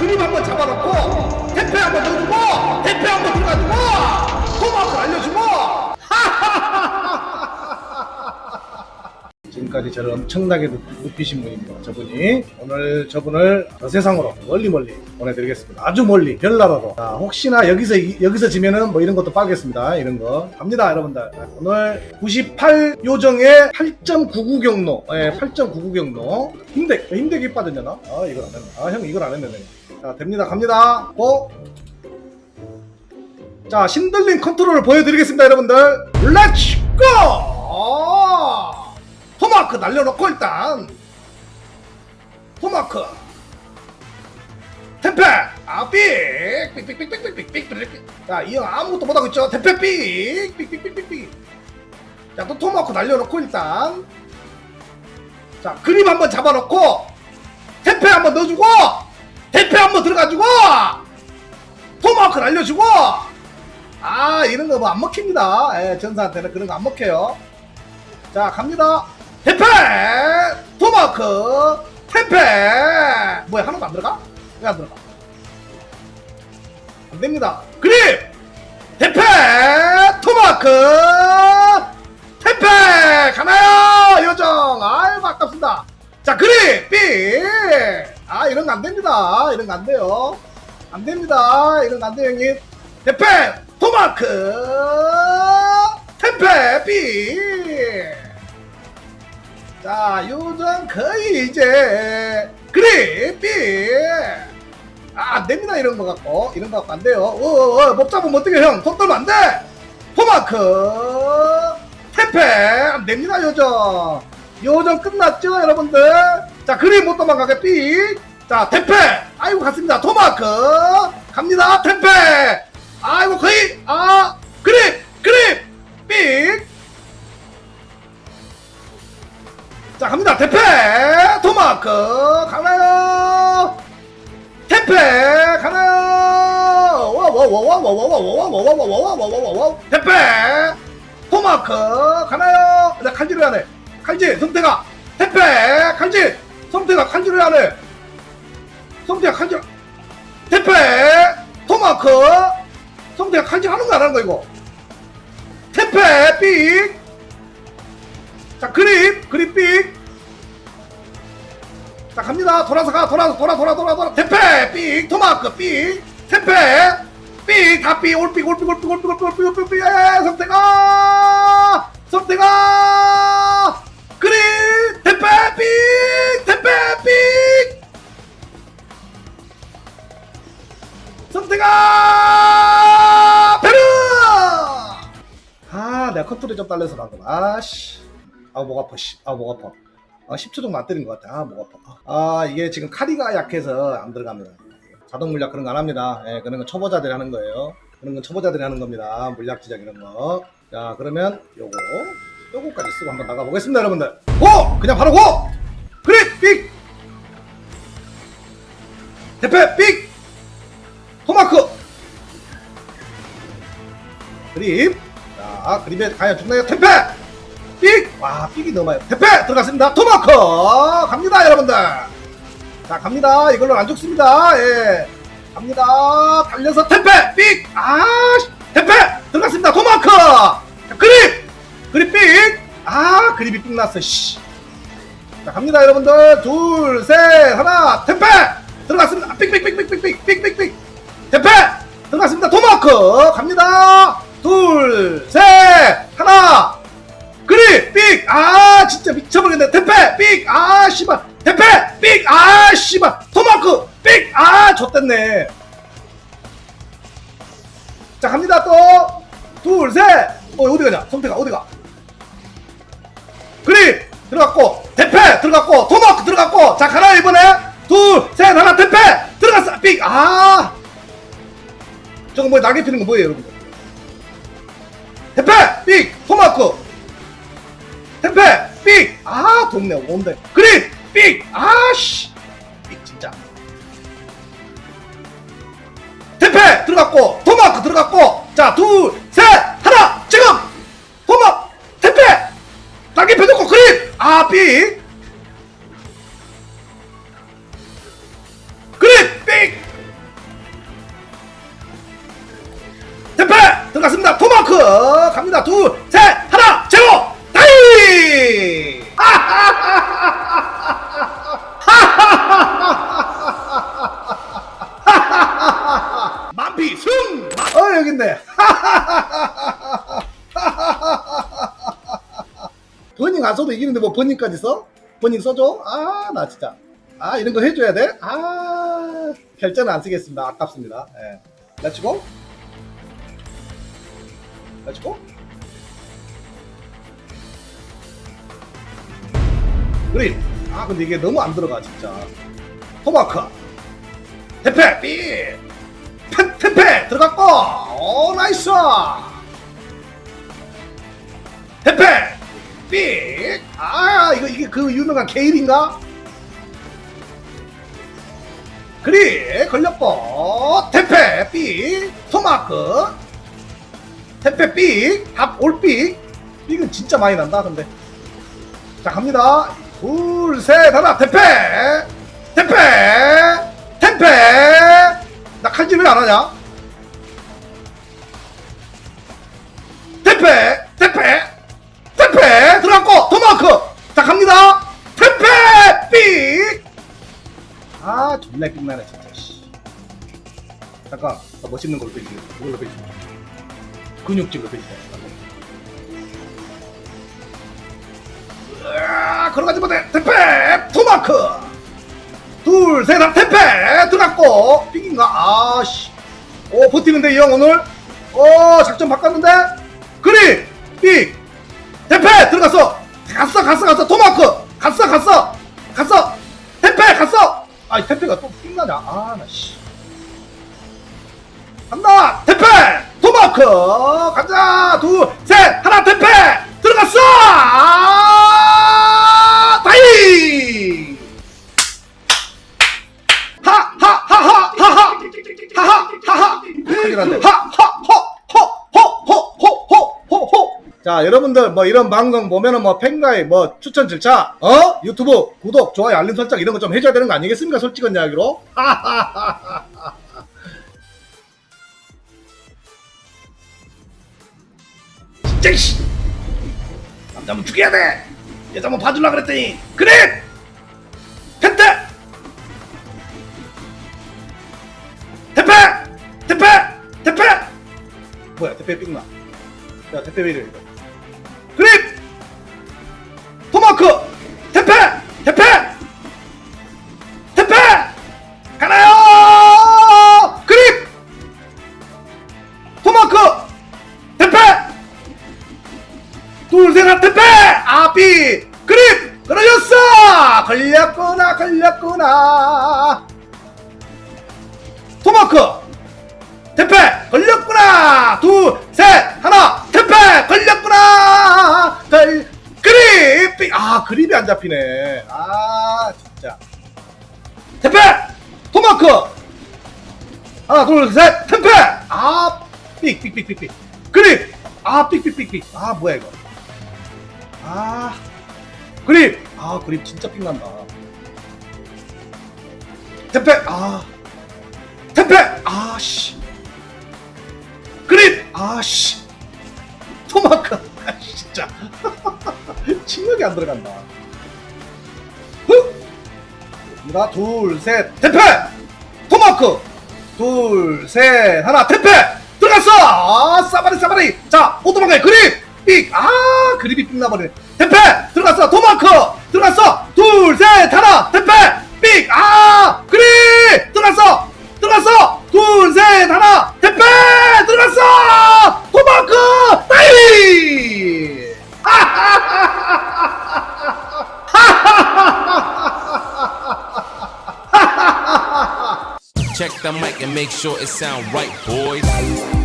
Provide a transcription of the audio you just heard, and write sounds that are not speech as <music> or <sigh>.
그림 한번 잡아놓고 대패 한번 넣어주고 대패 한번 들어가주고 토마토 알려주고 <laughs> 지금까지 저를 엄청나게 높- 높이신 분입니다. 저분이 오늘 저분을 저 세상으로 멀리 멀리 보내드리겠습니다. 아주 멀리 별나라로. 자, 혹시나 여기서 이- 여기서 지면은 뭐 이런 것도 빠겠습니다. 이런 거 갑니다, 여러분들. 자, 오늘 98 요정의 8.99 경로, 예, 8.99 경로. 힘대 힘대기 빠졌냐 나? 아 이걸 안 했네. 아형 이걸 안 했네. 자 됩니다, 갑니다. 고. 자 신들린 컨트롤을 보여드리겠습니다, 여러분들. 렛츠 고! 아! 토마크 날려놓고 일단 토마크 템페 아삑삑삑삑삑삑삑삑 자이 형 아무것도 못하고 있죠 템페 삑 삑삑삑삑 자또 토마크 날려놓고 일단 자 그림 한번 잡아놓고 템페 한번 넣어주고 템페 한번 들어가주고 토마크 날려주고 아 이런 거 뭐 안 먹힙니다. 예, 전사한테는 그런 거 안 먹혀요. 자 갑니다. 템페 토마크! 템페 뭐야 하나도 안 들어가? 왜 안 들어가? 안 됩니다. 그립! 템페 토마크! 템페 가나요? 요정! 아이고 아깝습니다. 자 그립! 삐 아 이런 거 안 됩니다 이런 거 안 돼요 안 됩니다 이런 거 안 돼요 형님 템페 토마크 템페 삐 자, 요즘 거의 이제 그래 삐. 아, 안 됩니다 이런 거 갖고 이런 거 갖고 안 돼요. 어, 어, 어, 못 잡으면 어떻게 형? 손 떨면 안 돼. 토마크 테페 안 됩니다 요즘. 요즘 끝났죠 여러분들. 자, 그리 못 도망가게 삐. 자, 테페. 아이고 갔습니다. 토마크 갑니다. 테페. 아이고 거의 아 그립 그립 삑. 자 갑니다 대패 토마크 가나요 대패 가나요 와와와와와와와와와와와와와와와와 대패 토마크 가나요 나 칼질을 하네 칼질 성태가 대패 칼질 성태가 칼질을 하네. 성태가 칼질 대패! 토마크! 성태가 칼질 하는 거 안 하는 거 이거? 대패! 삑! 자 그립! 그립 삑. 자 갑니다. 돌아서 가. 돌아서 돌아 돌아 돌아 돌아. 대패! 삑! 토마크 삑! 대패! 삑 다 삑! 올삑 올삑 올삑 올삑 올삑 올삑 올삑 삑. 예, 성태가! 성태가 삑 성태가 베르! 아 내가 컨트롤이 좀 딸려서 방금 아 씨. 아 목 아파 씨 아 목 아파. 아 10초 정도 안 때린 것 같아. 아 목 아파. 아 이게 지금 카리가 약해서 안 들어갑니다 자동 물약 그런 거 안 합니다. 예 그런 건 초보자들이 하는 거예요. 그런 건 초보자들이 하는 겁니다. 물약 지적 이런 거 자 그러면 요거 요거까지 쓰고 한번 나가 보겠습니다 여러분들. 고! 그냥 바로 고 그래 삑 대패 삑 토마크 그립 자 그립에 과연 죽나요 템페 삑! 와, 삑이 많이. 대패! 들어갔습니다. 토마크! 갑니다, 여러분들! 자, 갑니다. 이걸로 안 죽습니다. 예. 갑니다. 달려서 대패! 삑! 아, 씨. 대패! 들어갔습니다. 토마크! 자, 그립! 그립 삑! 아, 그립이 삑 났어, 씨. 자, 갑니다, 여러분들. 둘, 셋, 하나, 대패! 들어갔습니다. 삑삑삑삑삑삑, 삑삑삑! 대패! 들어갔습니다. 토마크! 갑니다. 둘, 셋, 하나, 그리 삑! 아 진짜 미쳐버리겠네 대패! 삑! 아 씨발 대패! 삑! 아 씨발 토마크! 삑! 아 좆됐네 자 갑니다 또 둘, 셋! 어 어디 가냐 성태가 어디 가 그리 들어갔고 대패 들어갔고 토마크 들어갔고 자 가라 이번에 둘, 셋, 하나 대패! 들어갔어 삑! 아 저거 뭐 날개 피는 거 뭐예요 여러분들 대패! 삑! 토마크 템페 삑! 아 돕네 온데 그린 삑! 아씨 삑 진짜 템페 들어갔고 토마크 들어갔고 자 둘셋 आप 써도 이기는데 뭐 버닝까지 써? 버닝 써줘? 아 나 진짜. 아 이런 거 해줘야 돼? 아 결제는 안 쓰겠습니다. 아깝습니다. 예. 렛츠고 렛츠고 그린 아 근데 이게 너무 안 들어가 진짜. 토마크 테페 삐! 테, 테페 들어갔고! 오 나이스! 테페 삑! 아, 이거, 이게 그 유명한 게일인가? 그리, 걸렸고, 테페, 삑! 토마크, 테페, 삑! 합, 올삑! 삑은 진짜 많이 난다, 근데. 자, 갑니다. 둘, 셋, 하나, 테페! 테페! 테페! 나 칼질 왜안 하냐? 테페! 존나 삑나네 진짜 씨. 잠깐 나 멋있는 걸로 빼지 그걸로 빼지 근육질로 으아 걸어가지 못해. 테페 토마크! 둘셋 테페 들어갔고 삑인가? 아씨. 오 버티는데 이 형 오늘? 오 작전 바꿨는데? 그리! 삑 대패! 들어갔어! 갔어 갔어 갔어. 토마크! 갔어 갔어! 갔어! 대패! 갔어! 아이 대패가 또 삥나냐 아 나 씨. 간다! 대패! 토마크 가자 둘셋! 하나 대패! 들어갔어! 아, 다이 자 여러분들 뭐 이런 방송 보면은 뭐 팬가입 뭐 추천 절차 어? 유튜브 구독 좋아요 알림 설정 이런 거 좀 해줘야 되는 거 아니겠습니까? 솔직한 이야기로? <laughs> 진짜 씨! 남자 한번 죽여야 돼! 여자 한번 봐줄라 그랬더니 그래! 펜트 대패! 대패! 대패! 뭐야 대패 삑나. 야 대패 왜 이래 이거 걸렸구나 걸렸구나. 토마크 대패 걸렸구나. 둘셋 하나 대패 걸렸구나. 걸 그립 삑. 아 그립이 안 잡히네. 아 진짜. 대패 토마크. 하나 둘셋 대패 아 삑삑삑삑삑. 그립. 아 삑삑삑삑. 아 뭐야 이거. 아 그립 아 그립 진짜 삑난다. 대패! 아. 테페 아씨. 그립! 아씨. 토마크 아 진짜. <laughs> 침력이 안 들어간다. 흑나 둘셋. 테페 토마크! 둘셋. 하나 테페 들어갔어! 아 싸바리 싸바리. 자 오토마카의 그립! 삑아 그립이 삑나버리네 테페 들어갔어. 토마크 들어갔어 둘셋 하나 테페 삑아 그립 들어갔어 들어갔어 둘셋 하나 대패 들어갔어 토마크 다이 Check the mic and make sure it sound right, boys.